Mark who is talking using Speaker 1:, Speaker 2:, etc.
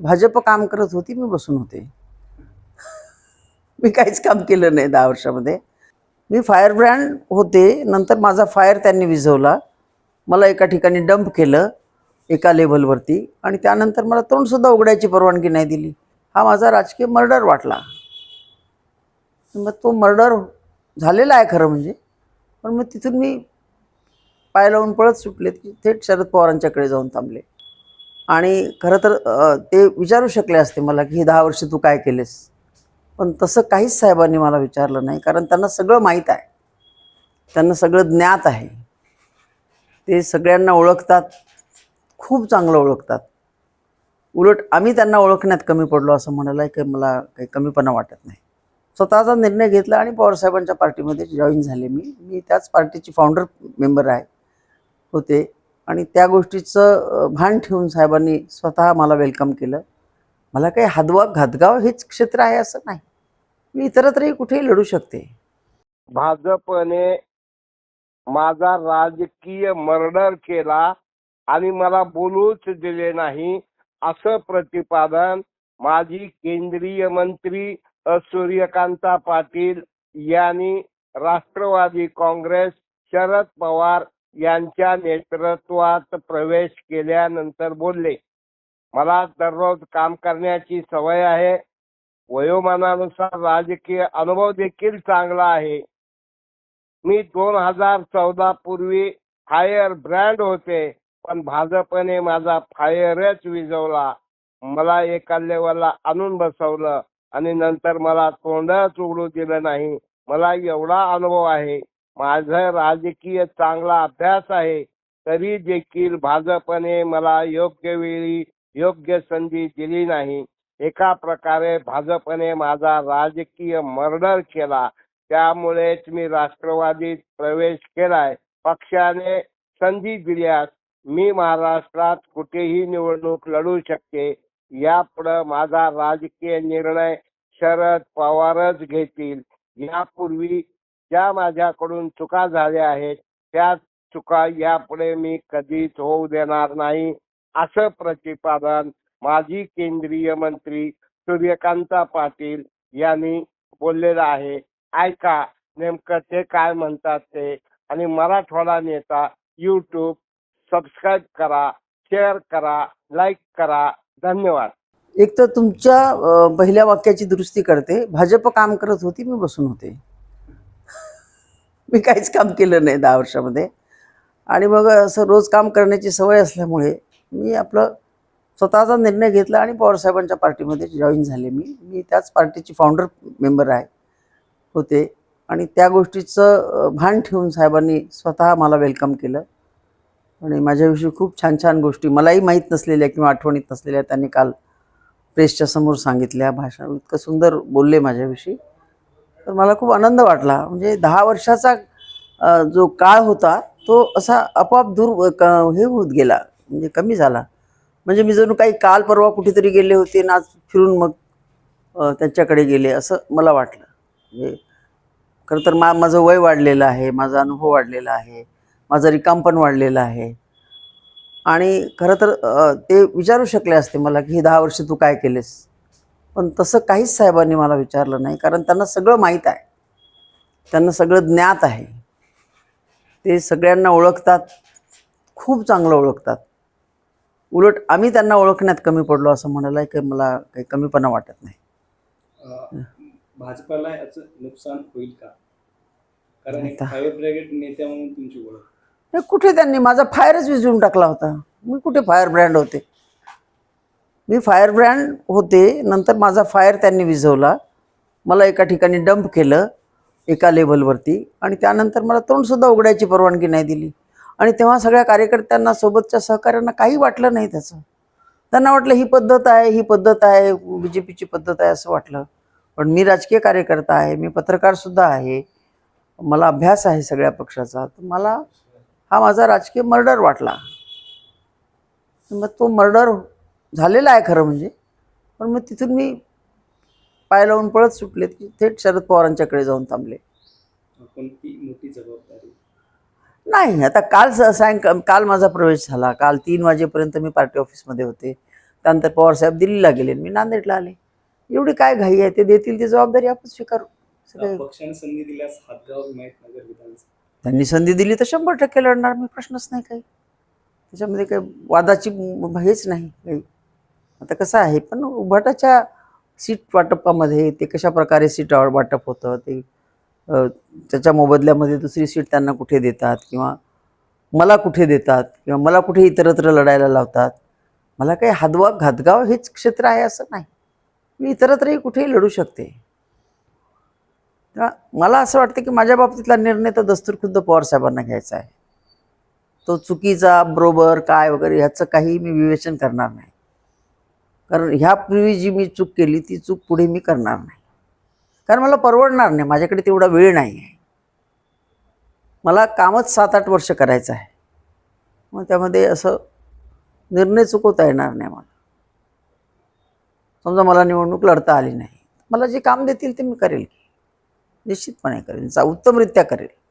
Speaker 1: भाजप काम करत होती मी बसून होते. मी काहीच काम केलं नाही दहा वर्षामध्ये. मी फायर ब्रँड होते नंतर माझा फायर त्यांनी विझवला. मला एका ठिकाणी डंप केलं एका लेवलवरती आणि त्यानंतर मला तोंडसुद्धा उघडायची परवानगी नाही दिली. हा माझा राजकीय मर्डर वाटला. मग तो मर्डर झालेला आहे खरं म्हणजे. पण मग तिथून मी पाय लावून पळत सुटले थेट शरद पवारांच्याकडे जाऊन थांबले. आणि खरं तर ते विचारू शकले असते मला की हे दहा वर्ष तू काय केलेस. पण तसं काहीच साहेबांनी मला विचारलं नाही कारण त्यांना सगळं माहीत आहे. त्यांना सगळं ज्ञात आहे. ते सगळ्यांना ओळखतात. खूप चांगलं ओळखतात. उलट आम्ही त्यांना ओळखण्यात कमी पडलो असं म्हणायला की मला काही कमीपणा वाटत नाही. स्वतःचा निर्णय घेतला आणि पवारसाहेबांच्या पार्टीमध्ये जॉईन झाले मी. मी त्याच पार्टीची फाउंडर मेंबर आहे. होते. आणि त्या गोष्टीचं भान ठेवून साहेबांनी स्वतः मला वेलकम केलं. मला काही हादवा घातगाव हेच क्षेत्र आहे असं नाही. मी इतरत्रही कुठेही लढू शकते.
Speaker 2: भाजपने माझा राजकीय मर्डर केला आणि मला बोलूच दिले नाही असं प्रतिपादन माजी केंद्रीय मंत्री सूर्यकांता पाटील यांनी राष्ट्रवादी काँग्रेस शरद पवार यांच्या नेतृत्वात प्रवेश केल्यानंतर बोलले मला दररोज काम करण्याची सवय आहे. वयोमानानुसार राजकीय अनुभव देखील चांगला आहे. मी दोन हजार चौदा पूर्वी फायर ब्रँड होते पण भाजपने माझा फायरच विझवला. मला एका लेवलला आणून बसवलं आणि नंतर मला तोंडच उघडू दिलं नाही. मला एवढा अनुभव आहे. माझा राजकीय चांगला अभ्यास आहे तरी देखील भाजपने मला योग्य वेळी योग्य संधी दिली नाही. एका प्रकारे भाजपने माझा राजकीय मर्डर केला. त्यामुळेच मी राष्ट्रवादीत प्रवेश केलाय. पक्षाने संधी दिल्यास मी महाराष्ट्रात कुठेही निवडणूक लढू शकते. यापुढे माझा राजकीय निर्णय शरद पवारच घेतील. यापूर्वी ज्या माझ्याकडून चुका झाल्या आहेत त्या चुका यापुढे मी कधीच होऊ देणार नाही असं प्रतिपादन माजी केंद्रीय मंत्री सूर्यकांता पाटील यांनी बोललेलं आहे. ऐका नेमकं ते काय म्हणतात ते आणि मराठवाडा नेता यूट्यूब सबस्क्राईब करा शेअर करा लाईक करा. धन्यवाद.
Speaker 1: एक तर तुमच्या पहिल्या वाक्याची दुरुस्ती करते. भाजप काम करत होती मी बसून होते. मी काहीच काम केलं नाही दहा वर्षामध्ये. आणि मग असं रोज काम करण्याची सवय असल्यामुळे मी आपलं स्वतःचा निर्णय घेतला आणि पवारसाहेबांच्या पार्टीमध्ये जॉईन झाले मी. मी त्याच पार्टीची फाउंडर मेंबर आहे होते. आणि त्या गोष्टीचं भान ठेवून साहेबांनी स्वतः मला वेलकम केलं. आणि माझ्याविषयी खूप छान छान गोष्टी मलाही माहीत नसलेल्या किंवा आठवणीत नसलेल्या त्यांनी काल प्रेसच्या समोर सांगितल्या. भाषण इतकं सुंदर बोलले माझ्याविषयी. तर मला खूप आनंद वाटला. म्हणजे दहा वर्षाचा जो काळ होता तो असा आपोआप दूर क- हे होत गेला. म्हणजे कमी झाला. म्हणजे मी जणू काही काल परवा कुठेतरी गेले होते नाच फिरून मग त्यांच्याकडे गेले असं मला वाटलं. म्हणजे खरं तर मा माझं वय वाढलेलं आहे माझा अनुभव वाढलेला आहे माझं रिकाम पण वाढलेलं आहे. आणि खरं तर ते विचारू शकले असते मला की ही दहा वर्ष तू काय केलेस? पण तसं काहीच साहेबांनी मला विचारलं नाही कारण त्यांना सगळं माहीत आहे. त्यांना सगळं ज्ञात आहे. ते सगळ्यांना ओळखतात खूप चांगलं ओळखतात. उलट आम्ही त्यांना ओळखण्यात कमी पडलो असं म्हणायला काही मला काही कमीपणा वाटत नाही.
Speaker 3: भाजपाला याचं नुकसान होईल का? कारण एक
Speaker 1: आता-
Speaker 3: फायर ब्रिगेड नेत्या म्हणून तुमची ओळख.
Speaker 1: कुठे त्यांनी? माझा फायरच विझवून टाकला होता. मी कुठे फायर ब्रँड होते? मी फायर ब्रँड होते नंतर माझा फायर त्यांनी विझवला. मला एका ठिकाणी डंप केलं एका लेवलवरती आणि त्यानंतर मला तोंडसुद्धा उघडायची परवानगी नाही दिली. आणि तेव्हा सगळ्या कार्यकर्त्यांना सोबतच्या सहकाऱ्यांना काही वाटलं नाही त्याचं. त्यांना वाटलं ही पद्धत आहे ही पद्धत आहे बी जे पीची पद्धत आहे असं वाटलं. पण मी राजकीय कार्यकर्ता आहे मी पत्रकारसुद्धा आहे. मला अभ्यास आहे सगळ्या पक्षाचा. तर मला हा माझा राजकीय मर्डर वाटला. मग तो मर्डर झालेला आहे खरं म्हणजे. पण मग तिथून मी पाय लावून पळत सुटले थेट शरद पवारांच्याकडे जाऊन थांबले.
Speaker 3: कोणती मोठी जबाबदारी.
Speaker 1: नाही आता काल सायंकाळ काल माझा प्रवेश झाला. काल तीन वाजेपर्यंत मी पार्टी ऑफिसमध्ये होते. त्यानंतर पवारसाहेब दिल्लीला गेले मी नांदेडला आले. एवढी काय घाई आहे? ते देतील ती जबाबदारी आपण स्वीकारू. सगळे
Speaker 3: पक्षाने संधी दिल्यास हातगाव हिमायत नगर विधानसभा.
Speaker 1: त्यांनी संधी दिली तर शंभर टक्के लढणार. मी प्रश्नच नाही काही. त्याच्यामध्ये काही वादाची हेच नाही काही. आता कसं आहे पण उभाटाच्या सीट वाटपामध्ये ते कशा प्रकारे सीट वाटप होतं ते त्याच्या मोबदल्यामध्ये दुसरी सीट त्यांना कुठे देतात किंवा मला कुठे देतात किंवा मला कुठे इतरत्र लढायला लावतात? मला काही हादवा घातगाव हेच क्षेत्र आहे असं नाही. मी इतरत्रही कुठेही लढू शकते. मला असं वाटतं की माझ्या बाबतीतला निर्णय तर दस्तूर खुद्द पवारसाहेबांना घ्यायचा आहे. तो चुकीचा बरोबर काय वगैरे ह्याचं काही मी विवेचन करणार नाही. कारण ह्यापूर्वी जी मी चूक केली ती चूक पुढे मी करणार नाही. कारण मला परवडणार नाही माझ्याकडे तेवढा वेळ नाही आहे. मला कामच सात आठ वर्ष करायचं आहे. मग त्यामध्ये असं निर्णय चुकवता येणार नाही मला. समजा मला निवडणूक लढता आली नाही मला जे काम देतील ते मी करेल निश्चितपणे करेन उत्तमरित्या करेल.